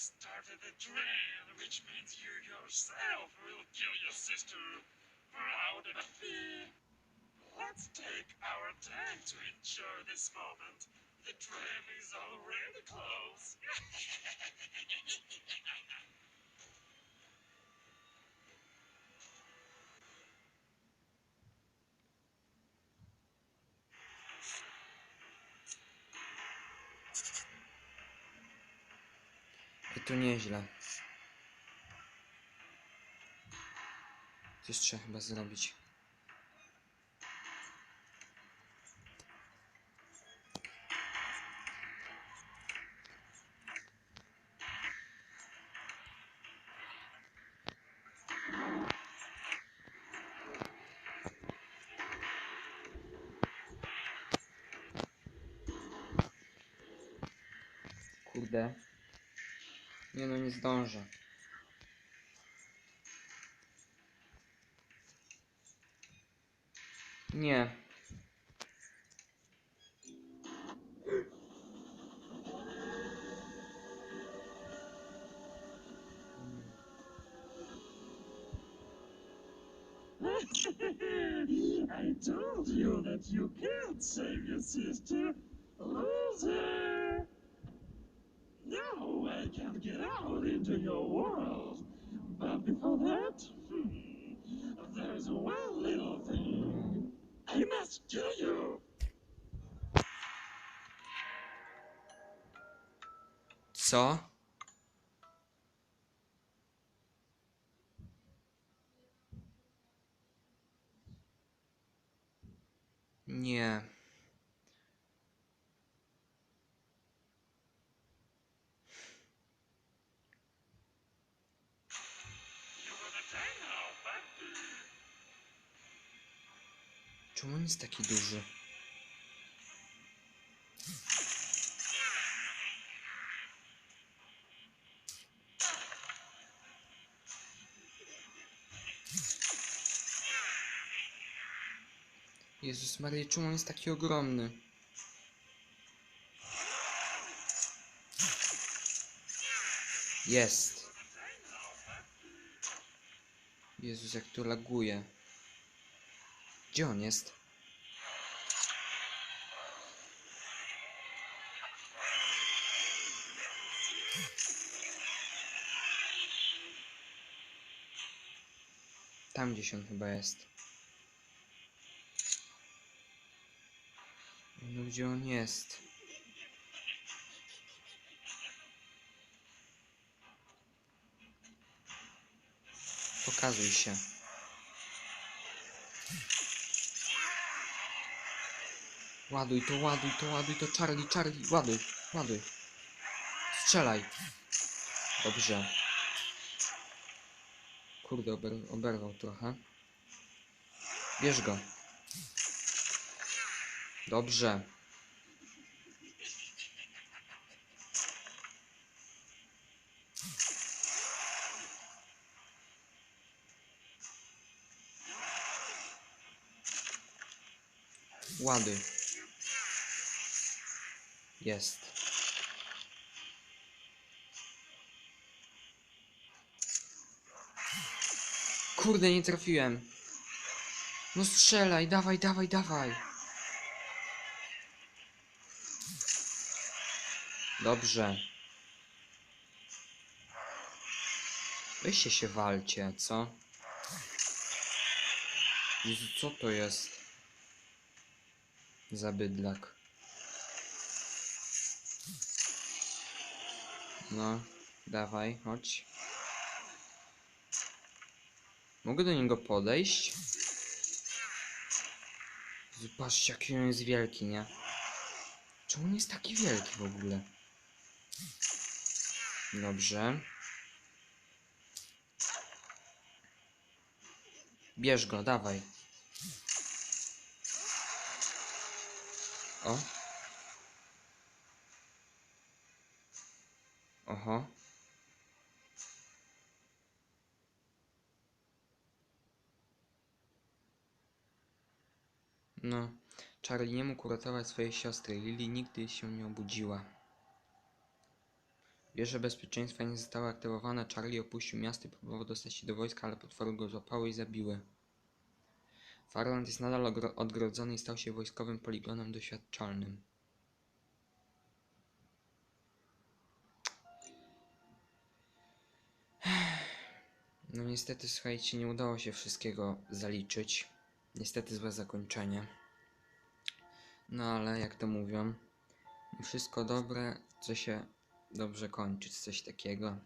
started a trend, which means you yourself will kill your sister. Proud of me. Let's take our time to enjoy this moment. The train is already closed. To nieźle. Coś trzeba chyba zrobić. Kurde. Nie no, nie zdążę. Nie. I told you that you can't save your sister. Loser! Get out into your world. But before that, hmm, there's one little thing. I must kill you. Co? Nie. Czemu on jest taki duży? Jezus Maria, czemu on jest taki ogromny? Jest. Jezus, jak to laguje. Gdzie on jest? Tam gdzieś on chyba jest. No gdzie on jest? Pokazuj się. Ładuj to, ładuj to, ładuj to, Charlie, Charlie, ładuj, ładuj. Strzelaj. Dobrze. Kurde, ober oberwał trochę. Bierz go. Dobrze. Ładuj. Jest. Kurde, nie trafiłem. No strzelaj, dawaj, dawaj, dawaj. Dobrze. Weźcie się walcie, co? Jezu, co to jest? Za No, dawaj, chodź. Mogę do niego podejść? Jezu, Patrzcie, jaki on jest wielki, nie? Czemu on jest taki wielki w ogóle? Dobrze. Bierz go, dawaj. O. Oho. No, Charlie nie mógł uratować swojej siostry. Lily nigdy się nie obudziła. Wieże bezpieczeństwa nie zostały aktywowane. Charlie opuścił miasto i próbował dostać się do wojska, ale potwory go złapały i zabiły. Farland jest nadal odgrodzony i stał się wojskowym poligonem doświadczalnym. No niestety, słuchajcie, nie udało się wszystkiego zaliczyć. Niestety złe zakończenie. No ale jak to mówią, wszystko dobre, co się dobrze kończy, czy coś takiego.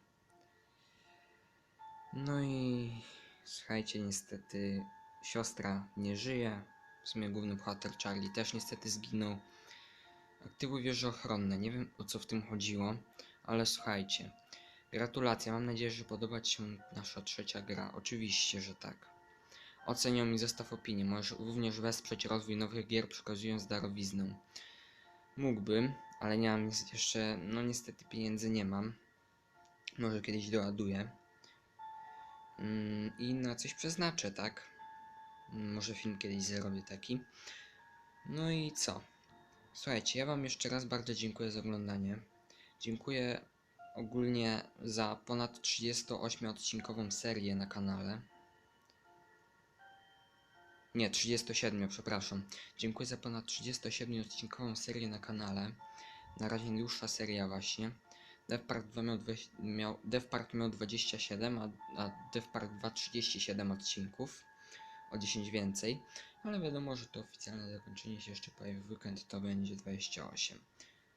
No i słuchajcie, niestety siostra nie żyje. W sumie główny bohater Charlie też niestety zginął. Aktywuj wieże ochronne. Nie wiem o co w tym chodziło, ale słuchajcie. Gratulacje, mam nadzieję, że podoba Ci się nasza trzecia gra. Oczywiście, że tak. Oceń ją i zostaw opinię. Możesz również wesprzeć rozwój nowych gier przekazując darowiznę. Mógłbym, ale nie mam jeszcze, no niestety pieniędzy nie mam. Może kiedyś doładuję. Mm, I na coś przeznaczę, tak? Może film kiedyś zrobię taki. No i co? Słuchajcie, ja Wam jeszcze raz bardzo dziękuję za oglądanie. Dziękuję ogólnie za ponad 38-odcinkową serię na kanale. Nie, 37, przepraszam. Dziękuję za ponad 37-odcinkową serię na kanale. Na razie dłuższa seria właśnie. Dev Park 2 miał, miał, Dev Park miał 27, a, a Dev Park 2 37 odcinków. O 10 więcej. Ale wiadomo, że to oficjalne zakończenie się jeszcze pojawi w weekend, to będzie 28.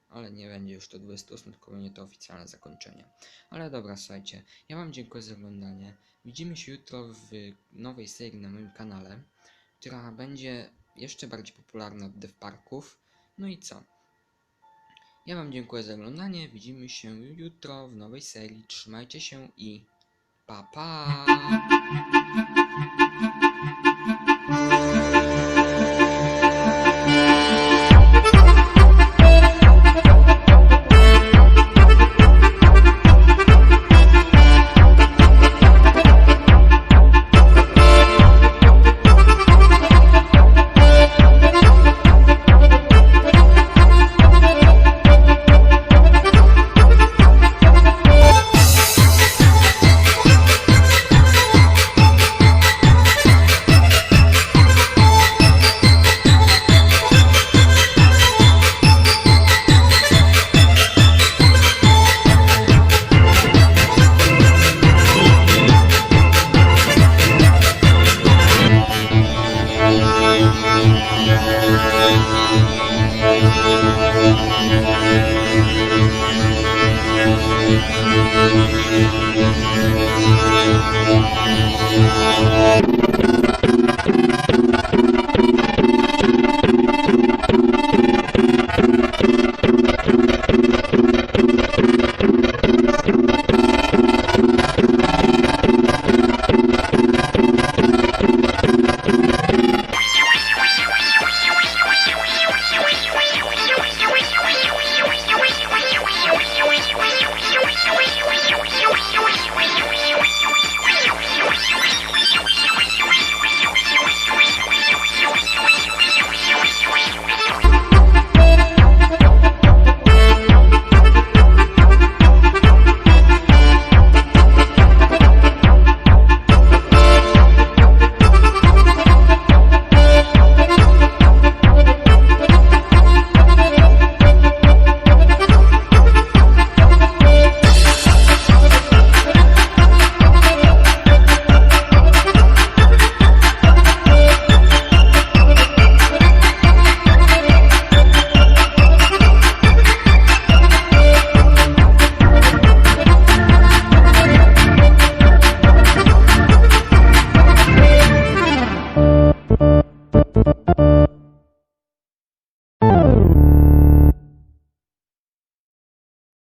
Ale nie będzie już to 28, tylko będzie to oficjalne zakończenie. Ale dobra, słuchajcie. Ja Wam dziękuję za oglądanie. Widzimy się jutro w nowej serii na moim kanale, która będzie jeszcze bardziej popularna od Dev Parków. No i co? Ja Wam dziękuję za oglądanie. Widzimy się jutro w nowej serii. Trzymajcie się i pa pa! Thank you.